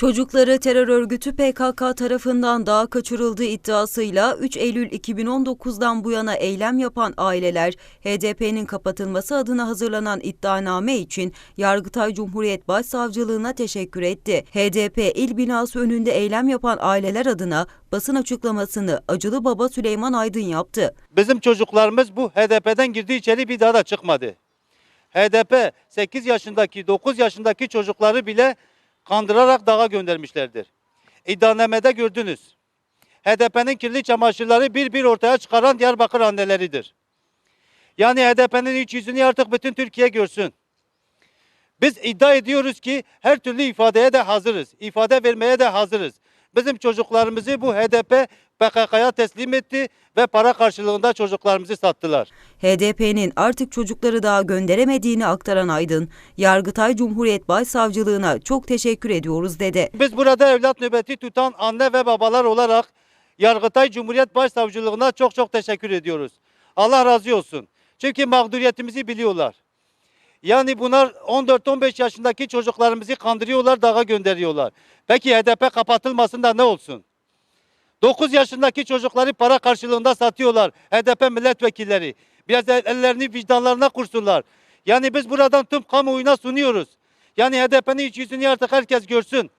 Çocukları terör örgütü PKK tarafından dağa kaçırıldığı iddiasıyla 3 Eylül 2019'dan bu yana eylem yapan aileler HDP'nin kapatılması adına hazırlanan iddianame için Yargıtay Cumhuriyet Başsavcılığına teşekkür etti. HDP il binası önünde eylem yapan aileler adına basın açıklamasını acılı baba Süleyman Aydın yaptı. Bizim çocuklarımız bu HDP'den girdi içeri bir daha da çıkmadı. HDP 8 yaşındaki 9 yaşındaki çocukları bile kandırarak dağa göndermişlerdir. İddianamede gördünüz. HDP'nin kirli çamaşırları bir bir ortaya çıkaran Diyarbakır anneleridir. Yani HDP'nin iç yüzünü artık bütün Türkiye görsün. Biz iddia ediyoruz ki her türlü ifadeye de hazırız. İfade vermeye de hazırız. Bizim çocuklarımızı bu HDP PKK'ya teslim etti ve para karşılığında çocuklarımızı sattılar. HDP'nin artık çocukları daha gönderemediğini aktaran Aydın, Yargıtay Cumhuriyet Başsavcılığına çok teşekkür ediyoruz dedi. Biz burada evlat nöbeti tutan anne ve babalar olarak Yargıtay Cumhuriyet Başsavcılığına çok çok teşekkür ediyoruz. Allah razı olsun. Çünkü mağduriyetimizi biliyorlar. Yani bunlar 14-15 yaşındaki çocuklarımızı kandırıyorlar, dağa gönderiyorlar. Peki HDP kapatılmasın da ne olsun? 9 yaşındaki çocukları para karşılığında satıyorlar HDP milletvekilleri. Biraz el- ellerini vicdanlarına kursunlar. Yani biz buradan tüm kamuoyuna sunuyoruz. Yani HDP'nin iç yüzünü artık herkes görsün.